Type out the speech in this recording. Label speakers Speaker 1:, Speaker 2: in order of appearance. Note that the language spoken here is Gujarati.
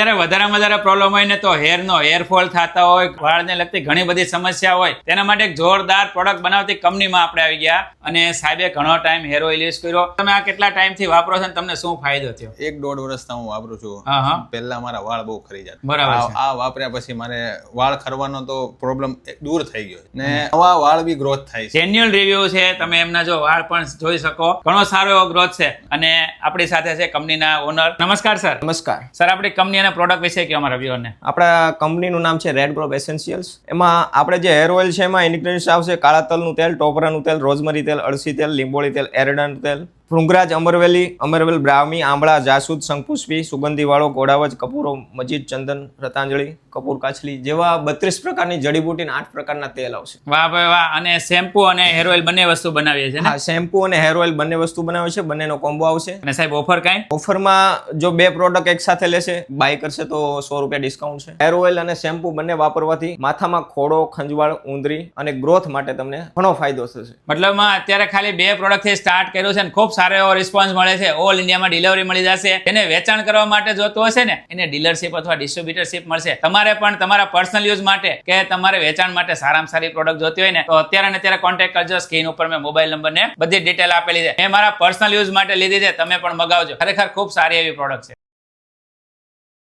Speaker 1: ત્યારે વધારેમાં વધારે પ્રોબ્લેમ હોય ને તો હેરનો હેરફોલ થતા હોય વાળને લગતી ઘણી બધી સમસ્યા હોય તેના માટે એક જોરદાર પ્રોડક્ટ બનાવતી કંપનીમાં આપણે આવી ગયા. અને સાહેબે ઘણો ટાઈમ હેર ઓઇલ યુઝ કર્યો. તમે આ કેટલા ટાઈમથી વાપરો છો તમને શું ફાયદો થયો?
Speaker 2: એક દોઢ વર્ષથી હું વાપરું છું.
Speaker 1: હા હા.
Speaker 2: પહેલા મારા વાળ બહુ ખરી જતા.
Speaker 1: બરાબર
Speaker 2: આ- આ વાપર્યા પછી મારે વાળ ખરવાનો તો પ્રોબ્લેમ દૂર થઈ ગયો. ને નવા વાળ બી ગ્રોથ થાય છે.
Speaker 1: જેન્યુઅલ રિવ્યુ છે. તમે એમના જો વાળ પણ જોઈ શકો. ઘણો સારો એવો ગ્રોથ છે. અને આપણી સાથે છે કંપનીના ઓનર નમસ્કાર સર
Speaker 3: નમસ્કાર.
Speaker 1: સર આપણી કંપની અને પ્રોડક્ટ વિશે કયો અમારા વ્યુઅરને
Speaker 3: આપણા કંપનીનું નામ છે રેડ ગ્રોપ એસેન્શિયલ્સ એમાં આપણે જે હેર ઓઇલ છે એમાં ઇન્ગ્રેડિયન્ટ્સ આવશે કાળા તલનું તેલ, ટોપરાનું તેલ, રોઝમરી તેલ, અળસી તેલ, લીંબોળી તેલ, એરડાનું તેલ. ભૃંગરાજ અમરવેલી અમરવેલ બ્રાહ્મી આંબળા જાસૂદ શંકપુષ્પી સુગંધી વાળો ઘોડાવજ કપૂરો મજીદ ચંદન રતાંજળી કપૂર કાછલી જેવા બત્રીસ પ્રકારની જડીબુટીના આઠ પ્રકારના તેલ આવશે.
Speaker 1: વાહ ભાઈ વાહ. અને શેમ્પુ અને હેર ઓઇલ બંને વસ્તુ બનાવીએ છીએ
Speaker 3: હા શેમ્પુ અને હેર ઓઇલ બંને વસ્તુ બનાવે છે. બંનેનો કોમ્બો આવશે.
Speaker 1: અને સાહેબ ઓફર કાંઈ?
Speaker 3: ઓફરમાં જો બે પ્રોડક્ટ એક સાથે લેશે બાય કરશે તો સો રૂપિયા ડિસ્કાઉન્ટ છે. હેર ઓઇલ અને શેમ્પુ બંને વાપરવાથી માથામાં ખોડો ખંજવાળ ઉંદરી અને ગ્રોથ માટે તમને ઘણો ફાયદો થશે.
Speaker 1: મતલબ અત્યારે ખાલી બે પ્રોડક્ટથી સ્ટાર્ટ કર્યો છે અને ખૂબ સારો રિસ્પોન્સ મળે છે. ઓલ ઇન્ડિયામાં ડિલિવરી મળી જશે. એને વેચાણ કરવા માટે જોતું હશે ને, એને ડીલરશીપ અથવા ડિસ્ટ્રીબ્યુટરશીપ મળશે. તમારે પણ તમારા પર્સનલ યુઝ માટે કે તમારે વેચાણ માટે સારામાં સારી પ્રોડક્ટ જોતી હોય ને, તો અત્યારે અત્યારે કોન્ટેક્ટ કરજો. સ્ક્રીન ઉપર મેં મોબાઈલ નંબર ને બધી ડિટેલ આપેલી છે. મેં મારા પર્સનલ યુઝ માટે લીધી છે. તમે પણ મગાવજો. ખરેખર ખૂબ સારી એવી પ્રોડક્ટ છે.